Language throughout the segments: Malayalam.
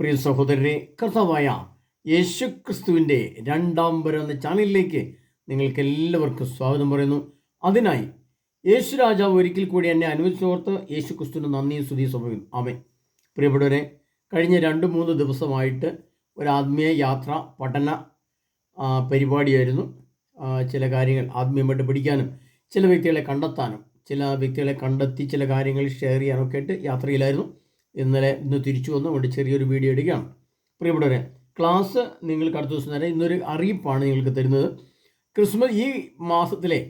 പ്രിയ സഹോദരരെ കർത്താവായ യേശു ക്രിസ്തുവിന്റെ രണ്ടാം വരം എന്ന ചാനലിലേക്ക് നിങ്ങൾക്ക് എല്ലാവർക്കും സ്വാഗതം പറയുന്നു. അതിനായി യേശു രാജാവ് ഒരിക്കൽ കൂടി എന്നെ അനുവദിച്ചോർത്ത് യേശു ക്രിസ്തുവിന് നന്ദിയും സ്തുതി സമയം ആമേ പ്രിയപ്പെട്ടവരെ കഴിഞ്ഞ രണ്ട് മൂന്ന് ദിവസമായിട്ട് ഒരു ആത്മീയ യാത്ര പഠന പരിപാടിയായിരുന്നു. ചില കാര്യങ്ങൾ ആത്മീയമായിട്ട് പഠിക്കാനും ചില വ്യക്തികളെ കണ്ടെത്താനും ചില വ്യക്തികളെ കണ്ടെത്തി ചില കാര്യങ്ങൾ ഷെയർ ചെയ്യാനൊക്കെ ആയിട്ട് യാത്രയിലായിരുന്നു. ഇന്നലെ ഇന്ന് തിരിച്ചു വന്ന് കൊണ്ട് ചെറിയൊരു വീഡിയോ എടുക്കുകയാണ്. പ്രിയപ്പെട്ടവരെ ക്ലാസ് നിങ്ങൾക്ക് അടുത്ത ദിവസം തന്നെ ഇന്നൊരു അറിയിപ്പാണ് നിങ്ങൾക്ക് തരുന്നത്. ക്രിസ്മസ് ഈ മാസത്തിലെ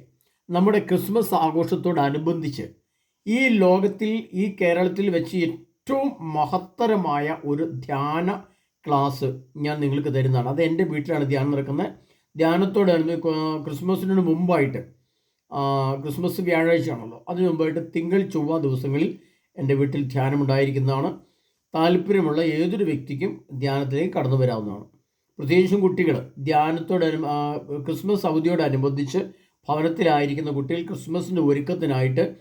നമ്മുടെ ക്രിസ്മസ് ആഘോഷത്തോടനുബന്ധിച്ച് ഈ ലോകത്തിൽ ഈ കേരളത്തിൽ വെച്ച് ഏറ്റവും മഹത്തരമായ ഒരു ധ്യാന ക്ലാസ് ഞാൻ നിങ്ങൾക്ക് തരുന്നതാണ്. അത് എന്റെ വീട്ടിലാണ് ധ്യാനം നടക്കുന്നത്. ധ്യാനത്തോടനുബന്ധി ക്രിസ്മസിന് മുമ്പായിട്ട് ക്രിസ്മസ് വ്യാഴാഴ്ചയാണല്ലോ. അതിനു മുമ്പായിട്ട് തിങ്കൾ ചൊവ്വ ദിവസങ്ങളിൽ എന്റെ വീട്ടിൽ ധ്യാനമുണ്ടായിരിക്കുന്നതാണ്. താല്പര്യമുള്ള ഏതൊരു വ്യക്തിക്കും ധ്യാനത്തിലേക്ക് കടന്നു വരാവുന്നതാണ്. പ്രത്യേകിച്ചും കുട്ടികൾ ധ്യാനത്തോട് ക്രിസ്മസ് അവധിയോടനുബന്ധിച്ച് ഭവനത്തിലായിരിക്കുന്ന കുട്ടികൾ ക്രിസ്മസിന്റെ ഒരുക്കത്തിനായിട്ട്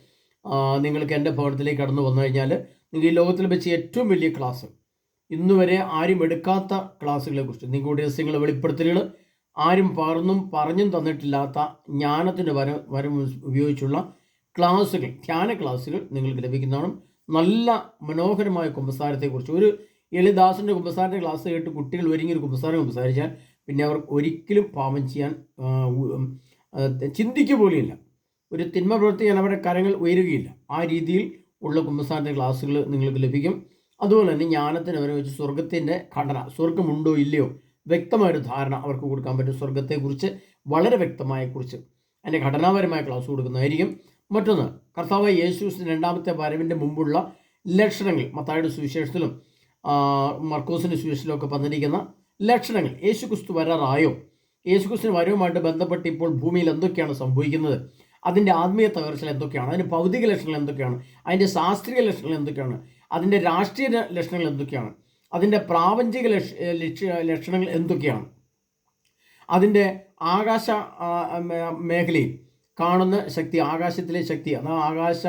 നിങ്ങൾക്ക് എന്റെ ഭവനത്തിലേക്ക് കടന്നു വന്നു കഴിഞ്ഞാൽ നിങ്ങൾക്ക് ഈ ലോകത്തിൽ വെച്ച് ഏറ്റവും വലിയ ക്ലാസ്. ഇന്നുവരെ ആരും എടുക്കാത്ത ക്ലാസ്സുകളെ കുറിച്ച്. നിങ്ങളുടെ രഹസ്യങ്ങൾ വെളിപ്പെടുത്തലുകൾ ആരും പറഞ്ഞും പറഞ്ഞും തന്നിട്ടില്ലാത്ത ജ്ഞാനത്തിന്റെ വരം വരം ഉപയോഗിച്ചുള്ള ക്ലാസ്സുകൾ ധ്യാന ക്ലാസ്സുകൾ നിങ്ങൾക്ക് ലഭിക്കുന്നതാണ്. നല്ല മനോഹരമായ കുമ്പസാരത്തെക്കുറിച്ച്. ഒരു എളിദാസിന്റെ കുമ്പസാരത്തെ ക്ലാസ് കേട്ട് കുട്ടികൾ ഒരുങ്ങി ഒരു കുമ്പസാരം കുമ്പസാരിച്ചാൽ പിന്നെ അവർ ഒരിക്കലും പാപം ചെയ്യാൻ ചിന്തിക്കുക പോലെയില്ല. ഒരു തിന്മ പ്രവർത്തിക്കാൻ അവരുടെ കരങ്ങൾ ഉയരുകയില്ല. ആ രീതിയിൽ ഉള്ള കുമ്പസാരത്തെ ക്ലാസ്സുകൾ നിങ്ങൾക്ക് ലഭിക്കും. അതുപോലെ തന്നെ ജ്ഞാനത്തിന് അവരെ വെച്ച് സ്വർഗത്തിന്റെ ഘടന സ്വർഗമുണ്ടോ ഇല്ലയോ വ്യക്തമായൊരു ധാരണ അവർക്ക് കൊടുക്കാൻ പറ്റും സ്വർഗത്തെക്കുറിച്ച് വളരെ വ്യക്തമായ കുറിച്ച് അതിന്റെ ഘടനാപരമായ ക്ലാസ് കൊടുക്കുന്നതായിരിക്കും. മറ്റൊന്ന് കർത്താവ് യേശുസിന്റെ രണ്ടാമത്തെ വരവിന്റെ മുമ്പുള്ള ലക്ഷണങ്ങൾ. മത്തായുടെ സുവിശേഷത്തിലും മർക്കോസിന്റെ സുവിശേഷത്തിലും ഒക്കെ പറഞ്ഞിരിക്കുന്ന ലക്ഷണങ്ങൾ. യേശു ക്രിസ്തു വരാറായോ? യേശു ക്രിസ്തുവിന് വരവുമായിട്ട് ബന്ധപ്പെട്ട് ഇപ്പോൾ ഭൂമിയിൽ എന്തൊക്കെയാണ് സംഭവിക്കുന്നത്? അതിന്റെ ആത്മീയ തകർച്ചകൾ എന്തൊക്കെയാണ്? അതിന്റെ ഭൗതിക ലക്ഷണങ്ങൾ എന്തൊക്കെയാണ്? അതിന്റെ ശാസ്ത്രീയ ലക്ഷണങ്ങൾ എന്തൊക്കെയാണ്? അതിന്റെ രാഷ്ട്രീയ ലക്ഷണങ്ങൾ എന്തൊക്കെയാണ്? അതിന്റെ പ്രാപഞ്ചിക ലക്ഷ ലക്ഷണങ്ങൾ എന്തൊക്കെയാണ്? അതിന്റെ ആകാശ മേഖലയിൽ കാണുന്ന ശക്തി ആകാശത്തിലെ ശക്തി. അതാ ആകാശ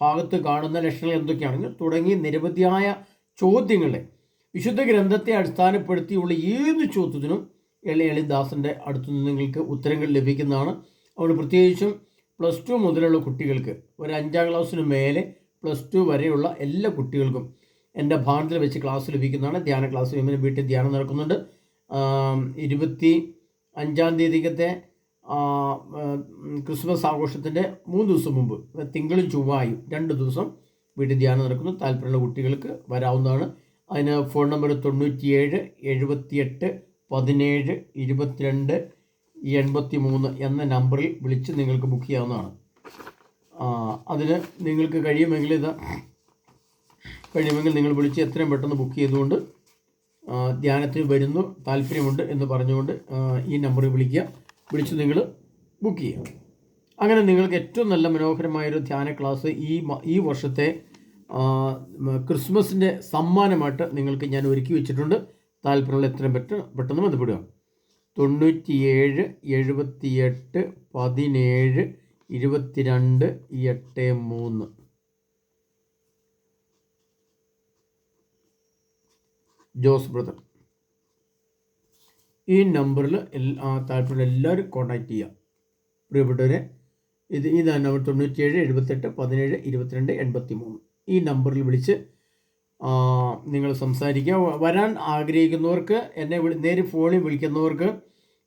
ഭാഗത്ത് കാണുന്ന ലക്ഷണങ്ങൾ എന്തൊക്കെയാണെങ്കിൽ തുടങ്ങി നിരവധിയായ ചോദ്യങ്ങളെ വിശുദ്ധ ഗ്രന്ഥത്തെ അടിസ്ഥാനപ്പെടുത്തിയുള്ള ഏത് ചോദ്യത്തിനും എളി എളിദാസിന്റെ അടുത്തു നിന്ന് നിങ്ങൾക്ക് ഉത്തരങ്ങൾ ലഭിക്കുന്നതാണ്. അതുകൊണ്ട് പ്രത്യേകിച്ചും പ്ലസ് ടു മുതലുള്ള കുട്ടികൾക്ക് ഒരു അഞ്ചാം ക്ലാസ്സിന് മേലെ പ്ലസ് ടു വരെയുള്ള എല്ലാ കുട്ടികൾക്കും എന്റെ ഭാഗത്തിൽ വെച്ച് ക്ലാസ് ലഭിക്കുന്നതാണ്. ധ്യാന ക്ലാസ് വീട്ടിൽ ധ്യാനം നടക്കുന്നുണ്ട്. ഇരുപത്തി അഞ്ചാം തീയതിക്കത്തെ ക്രിസ്മസ് ആഘോഷത്തിന്റെ മൂന്ന് ദിവസം മുമ്പ് തിങ്കളും ചൊവ്വായും രണ്ട് ദിവസം വീട്ടിൽ ധ്യാനം നടക്കുന്നു. താല്പര്യമുള്ള കുട്ടികൾക്ക് വരാവുന്നതാണ്. അതിന് ഫോൺ നമ്പർ തൊണ്ണൂറ്റിയേഴ് എഴുപത്തിയെട്ട് പതിനേഴ് ഇരുപത്തിരണ്ട് എൺപത്തി മൂന്ന് എന്ന നമ്പറിൽ വിളിച്ച് നിങ്ങൾക്ക് ബുക്ക് ചെയ്യാവുന്നതാണ്. അതിന് നിങ്ങൾക്ക് കഴിയുമെങ്കിൽ ഇത് കഴിയുമെങ്കിൽ നിങ്ങൾ വിളിച്ച് എത്രയും പെട്ടെന്ന് ബുക്ക് ചെയ്തുകൊണ്ട് ധ്യാനത്തിന് വരുന്നു താല്പര്യമുണ്ട് എന്ന് പറഞ്ഞുകൊണ്ട് ഈ നമ്പറിൽ വിളിക്കുക. വിളിച്ച് നിങ്ങൾ ബുക്ക് ചെയ്യുക. അങ്ങനെ നിങ്ങൾക്ക് ഏറ്റവും നല്ല മനോഹരമായൊരു ധ്യാന ക്ലാസ് ഈ ഈ വർഷത്തെ ക്രിസ്മസിന്റെ സമ്മാനമായിട്ട് നിങ്ങൾക്ക് ഞാൻ ഒരുക്കി വെച്ചിട്ടുണ്ട്. താല്പര്യമുള്ള എത്രയും പെട്ടെന്ന് പെട്ടെന്ന് ബന്ധപ്പെടുക. തൊണ്ണൂറ്റിയേഴ് എഴുപത്തിയെട്ട് പതിനേഴ് ഇരുപത്തിരണ്ട് എട്ട് മൂന്ന്. ജോസ് ബ്രദർ. ഈ നമ്പറിൽ എല്ലാ താല്പര്യമുള്ള എല്ലാവരും കോൺടാക്റ്റ് ചെയ്യുക പ്രിയപ്പെട്ടവരെ ഇത് ഇതാണ് നമ്പർ തൊണ്ണൂറ്റിയേഴ് എഴുപത്തെട്ട് പതിനേഴ് ഇരുപത്തിരണ്ട് എൺപത്തി മൂന്ന് ഈ നമ്പറിൽ വിളിച്ച് നിങ്ങൾ സംസാരിക്കുക വരാൻ ആഗ്രഹിക്കുന്നവർക്ക് എന്നെ നേരെ ഫോണിൽ വിളിക്കുന്നവർക്ക്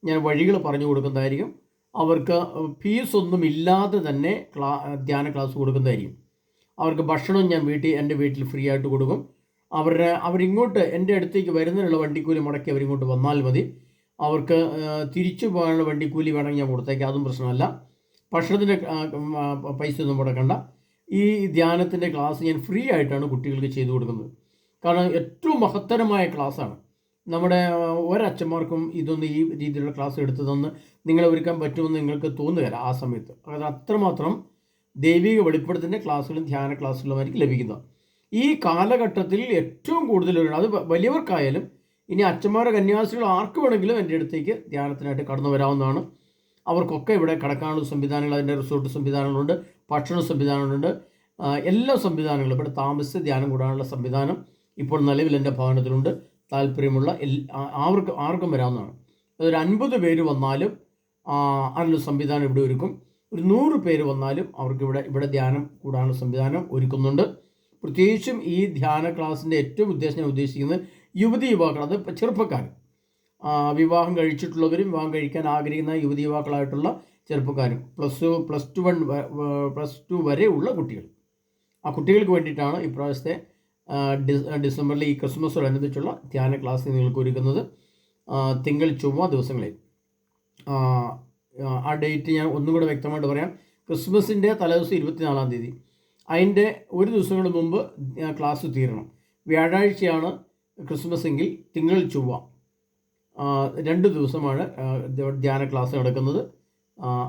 ഞാൻ വഴികൾ പറഞ്ഞു കൊടുക്കുന്നതായിരിക്കും. അവർക്ക് ഫീസ് ഒന്നും ഇല്ലാതെ തന്നെ ക്ലാ ധ്യാന ക്ലാസ് കൊടുക്കുന്നതായിരിക്കും. അവർക്ക് ഭക്ഷണം ഞാൻ വീട്ടിൽ എന്റെ വീട്ടിൽ ഫ്രീ ആയിട്ട് കൊടുക്കും. അവരുടെ അവരിങ്ങോട്ട് എന്റെ അടുത്തേക്ക് വരുന്നതിനുള്ള വണ്ടിക്കൂലി മുടക്കി അവരിങ്ങോട്ട് വന്നാൽ മതി. അവർക്ക് തിരിച്ചു പോകാനുള്ള വണ്ടിക്കൂലി വേണമെങ്കിൽ ഞാൻ കൊടുത്തേക്കാം. അതും പ്രശ്നമല്ല. ഭക്ഷണത്തിന്റെ പൈസ ഒന്നും മുടക്കണ്ട ഈ ധ്യാനത്തിന്റെ ക്ലാസ് ഞാൻ ഫ്രീ ആയിട്ടാണ് കുട്ടികൾക്ക് ചെയ്തു കൊടുക്കുന്നത്. കാരണം ഏറ്റവും മഹത്തരമായ ക്ലാസ്സാണ്. നമ്മുടെ ഒരച്ഛന്മാർക്കും ഇതൊന്നും ഈ രീതിയിലുള്ള ക്ലാസ് എടുത്തു തന്ന് നിങ്ങളെ ഒരുക്കാൻ പറ്റുമെന്ന് നിങ്ങൾക്ക് തോന്നുകയില്ല ആ സമയത്ത്. അത് അത്രമാത്രം ദൈവിക വെളിപ്പെടുത്തിന്റെ ക്ലാസ്സുകളും ധ്യാന ക്ലാസ്സുകളുമായിരിക്കും ലഭിക്കുന്നത്. ഈ കാലഘട്ടത്തിൽ ഏറ്റവും കൂടുതൽ അത് വലിയവർക്കായാലും ഇനി അച്ഛന്മാരെ കന്യാസികൾ ആർക്ക് വേണമെങ്കിലും എന്റെ അടുത്തേക്ക് ധ്യാനത്തിനായിട്ട് കടന്നു വരാവുന്നതാണ്. അവർക്കൊക്കെ ഇവിടെ കിടക്കാനുള്ള സംവിധാനങ്ങൾ അതിന്റെ റിസോർട്ട് സംവിധാനങ്ങളുണ്ട് ഭക്ഷണ സംവിധാനങ്ങളുണ്ട് എല്ലാ സംവിധാനങ്ങളും. ഇവിടെ താമസിച്ച് ധ്യാനം കൂടാനുള്ള സംവിധാനം ഇപ്പോൾ നിലവിൽ എന്റെ ഭവനത്തിലുണ്ട്. താല്പര്യമുള്ള ആർക്കും ആർക്കും വരാവുന്നതാണ്. അതൊരു അൻപത് പേര് വന്നാലും അതിനുള്ള സംവിധാനം ഇവിടെ ഒരുക്കും. ഒരു നൂറ് പേര് വന്നാലും അവർക്ക് ഇവിടെ ഇവിടെ ധ്യാനം കൂടാനുള്ള സംവിധാനം ഒരുക്കുന്നുണ്ട്. പ്രത്യേകിച്ചും ഈ ധ്യാന ക്ലാസ്സിന്റെ ഏറ്റവും ഉദ്ദേശം ഞാൻ ഉദ്ദേശിക്കുന്നത് യുവതി യുവാക്കൾ അത് ചെറുപ്പക്കാർ വിവാഹം കഴിച്ചിട്ടുള്ളവരും വിവാഹം കഴിക്കാൻ ആഗ്രഹിക്കുന്ന യുവതി യുവാക്കളായിട്ടുള്ള ചെറുപ്പക്കാരും. Plus two plus two one plus two വരെ ഉള്ള കുട്ടികൾ. ആ കുട്ടികൾക്ക് വേണ്ടിയിട്ടാണ് ഇപ്രാവശ്യത്തെ ഡിസംബറിൽ ഈ ക്രിസ്മസോടനുബന്ധിച്ചുള്ള ധ്യാന ക്ലാസ് നിങ്ങൾക്ക് ഒരുക്കുന്നത്. തിങ്കൾ ചൊവ്വ ദിവസങ്ങളിൽ. ആ ഡേറ്റ് ഞാൻ ഒന്നും കൂടെ വ്യക്തമായിട്ട് പറയാം. ക്രിസ്മസിന്റെ തലേദിവസം ഇരുപത്തിനാലാം തീയതി. അതിന്റെ ഒരു ദിവസങ്ങൾ മുമ്പ് ക്ലാസ് തീരണം. വ്യാഴാഴ്ചയാണ് ക്രിസ്മസ് എങ്കിൽ തിങ്കൾ ചൊവ്വ. രണ്ട് ദിവസമാണ് ധ്യാന ക്ലാസ് നടക്കുന്നത്.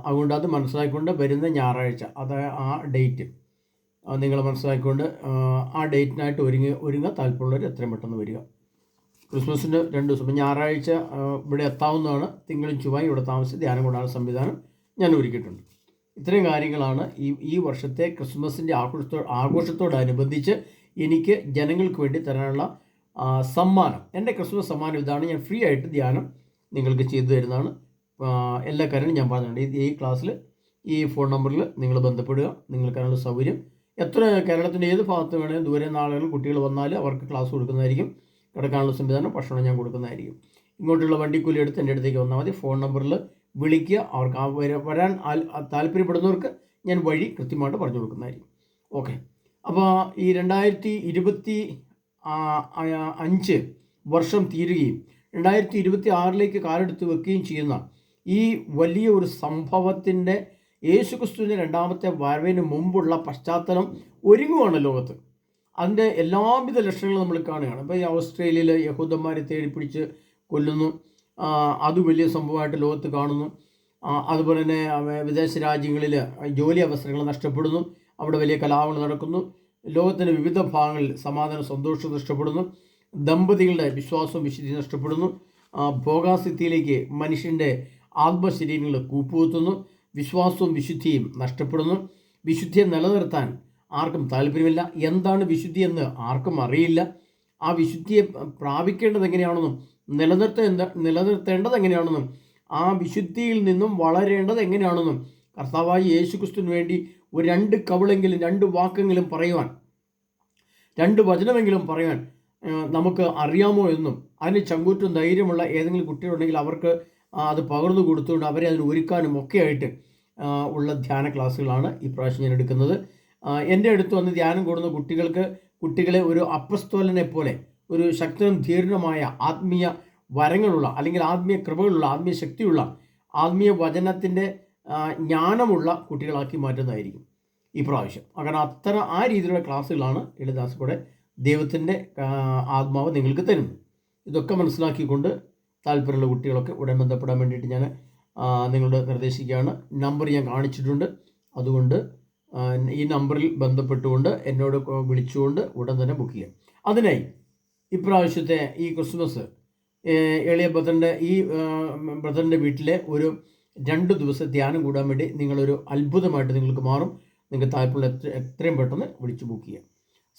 അതുകൊണ്ട് അത് മനസ്സിലാക്കിക്കൊണ്ട് വരുന്ന ഞായറാഴ്ച അത് ആ ഡേറ്റ്. നിങ്ങൾ മനസ്സിലാക്കിക്കൊണ്ട് ആ, ഡേറ്റിനായിട്ട് ഒരുങ്ങി ഒരുങ്ങുക താല്പര്യമുള്ളവർ എത്രയും പെട്ടെന്ന് വരിക. ക്രിസ്മസിന് രണ്ട് ദിവസം. ഞായറാഴ്ച ഇവിടെ എത്താവുന്നതാണ്. തിങ്കളും ചൊവ്വായും ഇവിടെ താമസിച്ച് ധ്യാനം കൊണ്ടാണ് സംവിധാനം ഞാൻ ഒരുക്കിയിട്ടുണ്ട്. ഇത്രയും കാര്യങ്ങളാണ് ഈ ഈ വർഷത്തെ ക്രിസ്മസിന്റെ ആഘോഷത്തോ ആഘോഷത്തോടനുബന്ധിച്ച് എനിക്ക് ജനങ്ങൾക്ക് വേണ്ടി തരാനുള്ള സമ്മാനം. എന്റെ ക്രിസ്മസ് സമ്മാനം ഇതാണ്. ഞാൻ ഫ്രീ ആയിട്ട് ധ്യാനം നിങ്ങൾക്ക് ചെയ്തു തരുന്നതാണ്. എല്ലാ കാര്യങ്ങളും ഞാൻ പറഞ്ഞിട്ടുണ്ട്. ഈ- ക്ലാസ്സിൽ ഈ ഫോൺ നമ്പറിൽ നിങ്ങൾ ബന്ധപ്പെടുക. നിങ്ങൾക്ക് അതിനുള്ള സൗകര്യം. എത്ര കേരളത്തിന്റെ ഏത് ഭാഗത്ത് വേണമെങ്കിലും ദൂരെ നാളുകൾ കുട്ടികൾ വന്നാൽ അവർക്ക് ക്ലാസ് കൊടുക്കുന്നതായിരിക്കും. കിടക്കാനുള്ള സംവിധാനം ഭക്ഷണം ഞാൻ കൊടുക്കുന്നതായിരിക്കും. ഇങ്ങോട്ടുള്ള വണ്ടിക്കൂലി എടുത്ത് എന്റെ അടുത്തേക്ക് വന്നാൽ മതി. ഫോൺ നമ്പറിൽ വിളിക്കുക. അവർക്ക് വരാൻ താല്പര്യപ്പെടുന്നവർക്ക് ഞാൻ വഴി കൃത്യമായിട്ട് പറഞ്ഞു കൊടുക്കുന്നതായിരിക്കും. ഓക്കെ. അപ്പോൾ ഈ രണ്ടായിരത്തി ഇരുപത്തി അഞ്ച് വർഷം തീരുകയും രണ്ടായിരത്തി ഇരുപത്തി ആറിലേക്ക് കാലെടുത്ത് വെക്കുകയും ചെയ്യുന്ന ഈ വലിയ ഒരു സംഭവത്തിന്റെ യേശുക്രിസ്തുവിന്റെ രണ്ടാമത്തെ വരവിന് മുമ്പുള്ള പശ്ചാത്തലം ഒരുങ്ങുവാണ് ലോകത്ത്. അതിന്റെ എല്ലാവിധ ലക്ഷണങ്ങളും നമ്മൾ കാണുകയാണ്. ഇപ്പോൾ ഈ ഓസ്ട്രേലിയയിൽ യഹൂദന്മാരെ തേടിപ്പിടിച്ച് കൊല്ലുന്നു. അത് വലിയ സംഭവമായിട്ട് ലോകത്ത് കാണുന്നു. അതുപോലെ തന്നെ വിദേശ രാജ്യങ്ങളിൽ ജോലി അവസരങ്ങൾ നഷ്ടപ്പെടുന്നു. അവിടെ വലിയ കലാപങ്ങൾ നടക്കുന്നു. ലോകത്തിന്റെ വിവിധ ഭാഗങ്ങളിൽ സമാധാന സന്തോഷം നഷ്ടപ്പെടുന്നു. ദമ്പതികളുടെ വിശ്വാസവും വിശുദ്ധി നഷ്ടപ്പെടുന്നു. ഭോഗാസിദ്ധിയിലേക്ക് മനുഷ്യന്റെ ആത്മശരീരങ്ങൾ കൂപ്പുകുത്തുന്നു. വിശ്വാസവും വിശുദ്ധിയും നഷ്ടപ്പെടുന്നു. വിശുദ്ധിയെ നിലനിർത്താൻ ആർക്കും താല്പര്യമില്ല. എന്താണ് വിശുദ്ധി എന്ന് ആർക്കും അറിയില്ല. ആ വിശുദ്ധിയെ പ്രാപിക്കേണ്ടത് എങ്ങനെയാണെന്നും നിലനിർത്തേണ്ട നിലനിർത്തേണ്ടത് എങ്ങനെയാണെന്നും ആ വിശുദ്ധിയിൽ നിന്നും വളരേണ്ടത് എങ്ങനെയാണെന്നും കർത്താവായ യേശുക്രിസ്തുവിന് വേണ്ടി ഒരു രണ്ട് കവിളെങ്കിലും രണ്ട് വാക്കെങ്കിലും പറയുവാൻ രണ്ട് വചനമെങ്കിലും പറയാൻ നമുക്ക് അറിയാമോ എന്നും അതിന് ചങ്കൂറ്റും ധൈര്യമുള്ള ഏതെങ്കിലും കുട്ടികളുണ്ടെങ്കിൽ അവർക്ക് അത് പകർന്നു കൊടുത്തുകൊണ്ട് അവരെ അതിന് ഒരുക്കാനും ഒക്കെയായിട്ട് ഉള്ള ധ്യാന ക്ലാസ്സുകളാണ് ഈ പ്രാവശ്യം ഞാൻ എടുക്കുന്നത്. എന്റെ അടുത്ത് വന്ന് ധ്യാനം കൂടുന്ന കുട്ടികൾക്ക് കുട്ടികളെ ഒരു അപ്പസ്തോലനെ പോലെ ഒരു ശക്തനും ധീരനുമായ ആത്മീയ വരങ്ങളുള്ള അല്ലെങ്കിൽ ആത്മീയ കൃപകളുള്ള ആത്മീയ ശക്തിയുള്ള ആത്മീയ വചനത്തിന്റെ ജ്ഞാനമുള്ള കുട്ടികളാക്കി മാറ്റുന്നതായിരിക്കും ഈ പ്രാവശ്യം. കാരണം അത്ര ആ രീതിയിലുള്ള ക്ലാസ്സുകളാണ് എളിദാസ് കൂടെ ദൈവത്തിന്റെ ആത്മാവ് നിങ്ങൾക്ക് തരുന്നത്. ഇതൊക്കെ മനസ്സിലാക്കിക്കൊണ്ട് താല്പര്യമുള്ള കുട്ടികളൊക്കെ ഉടൻ ബന്ധപ്പെടാൻ വേണ്ടിയിട്ട് ഞാൻ നിങ്ങളോട് നിർദ്ദേശിക്കുകയാണ്. നമ്പർ ഞാൻ കാണിച്ചിട്ടുണ്ട്. അതുകൊണ്ട് ഈ നമ്പറിൽ ബന്ധപ്പെട്ടുകൊണ്ട് എന്നോട് വിളിച്ചുകൊണ്ട് ഉടൻ തന്നെ ബുക്ക് ചെയ്യാം. അതിനായി ഇപ്രാവശ്യത്തെ ഈ ക്രിസ്മസ് എളിയ ബ്രദറിന്റെ ഈ ബ്രദറിന്റെ വീട്ടിലെ ഒരു രണ്ട് ദിവസം ധ്യാനം കൂടാൻ വേണ്ടി നിങ്ങളൊരു അത്ഭുതമായിട്ട് നിങ്ങൾക്ക് മാറും. നിങ്ങൾക്ക് താല്പര്യമുള്ള എത്ര എത്രയും പെട്ടെന്ന് വിളിച്ച് ബുക്ക് ചെയ്യാം.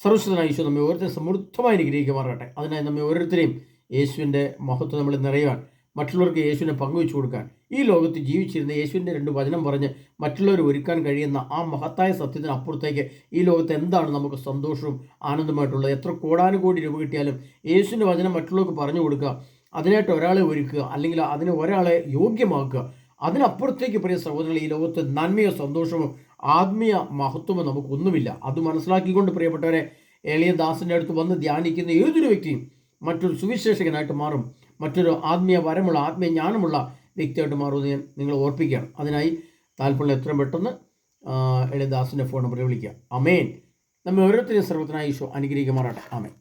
സർവസ്വതനായ ഈശോ നമ്മെ ഓരോരുത്തരും സമൃദ്ധമായി അനുഗ്രഹിക്കുമാറാട്ടെ അതിനായി നമ്മെ ഓരോരുത്തരെയും യേശുവിന്റെ മഹത്വം നമ്മൾ നിറയുവാൻ മറ്റുള്ളവർക്ക് യേശുവിനെ പങ്കുവെച്ചു കൊടുക്കാൻ ഈ ലോകത്ത് ജീവിച്ചിരുന്ന യേശുവിന്റെ രണ്ട് വചനം പറഞ്ഞ് മറ്റുള്ളവർ ഒരുക്കാൻ കഴിയുന്ന ആ മഹത്തായ സത്യത്തിന് അപ്പുറത്തേക്ക് ഈ ലോകത്ത് എന്താണ് നമുക്ക് സന്തോഷവും ആനന്ദമായിട്ടുള്ളത്? എത്ര കോടാനുകോടി രൂപ കിട്ടിയാലും യേശുവിന്റെ വചനം മറ്റുള്ളവർക്ക് പറഞ്ഞു കൊടുക്കുക അതിനായിട്ട് ഒരാളെ ഒരുക്കുക അല്ലെങ്കിൽ അതിന് ഒരാളെ യോഗ്യമാക്കുക. അതിനപ്പുറത്തേക്ക് പ്രിയ സഹോദരങ്ങൾ ഈ ലോകത്ത് നന്മയോ സന്തോഷമോ ആത്മീയ മഹത്വമോ നമുക്കൊന്നുമില്ല. അത് മനസ്സിലാക്കിക്കൊണ്ട് പ്രിയപ്പെട്ടവരെ എളിയ ദാസിന്റെ അടുത്ത് വന്ന് ധ്യാനിക്കുന്ന ഏതൊരു വ്യക്തിയും മറ്റൊരു സുവിശേഷകനായിട്ട് മാറും. മറ്റൊരു ആത്മീയ വരമുള്ള ആത്മീയ ജ്ഞാനമുള്ള വ്യക്തിയായിട്ട് മാറുമെന്ന് ഞാൻ നിങ്ങൾ ഓർപ്പിക്കുകയാണ്. അതിനായി താല്പര്യം എത്രയും പെട്ടെന്ന് എളിയദാസിന്റെ എളിയ ദാസിന്റെ ഫോൺ നമ്പറിൽ വിളിക്കുക. അമേൻ നമ്മൾ ഓരോരുത്തരെയും സർവത്തിനായി ഈശോ അനുഗ്രഹിക്കുമാറാട്ടെ ആമേൻ.